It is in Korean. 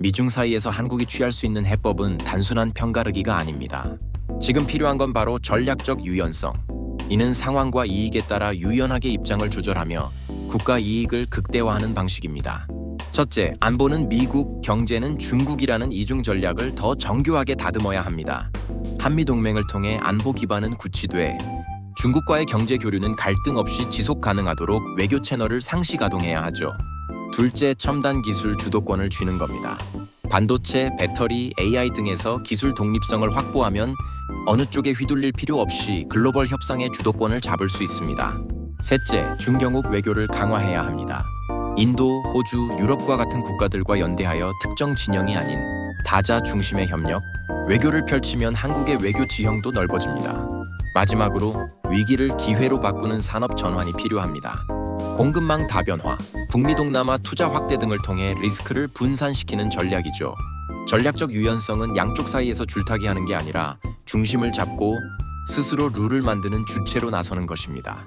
미중 사이에서 한국이 취할 수 있는 해법은 단순한 편가르기가 아닙니다. 지금 필요한 건 바로 전략적 유연성. 이는 상황과 이익에 따라 유연하게 입장을 조절하며 국가 이익을 극대화하는 방식입니다. 첫째, 안보는 미국, 경제는 중국이라는 이중 전략을 더 정교하게 다듬어야 합니다. 한미 동맹을 통해 안보 기반은 구치돼 중국과의 경제 교류는 갈등 없이 지속 가능하도록 외교 채널을 상시 가동해야 하죠. 둘째, 첨단 기술 주도권을 쥐는 겁니다. 반도체, 배터리, AI 등에서 기술 독립성을 확보하면 어느 쪽에 휘둘릴 필요 없이 글로벌 협상의 주도권을 잡을 수 있습니다. 셋째, 중경욱 외교를 강화해야 합니다. 인도, 호주, 유럽과 같은 국가들과 연대하여 특정 진영이 아닌 다자 중심의 협력, 외교를 펼치면 한국의 외교 지형도 넓어집니다. 마지막으로 위기를 기회로 바꾸는 산업 전환이 필요합니다. 공급망 다변화, 북미 동남아 투자 확대 등을 통해 리스크를 분산시키는 전략이죠. 전략적 유연성은 양쪽 사이에서 줄타기 하는 게 아니라 중심을 잡고 스스로 룰을 만드는 주체로 나서는 것입니다.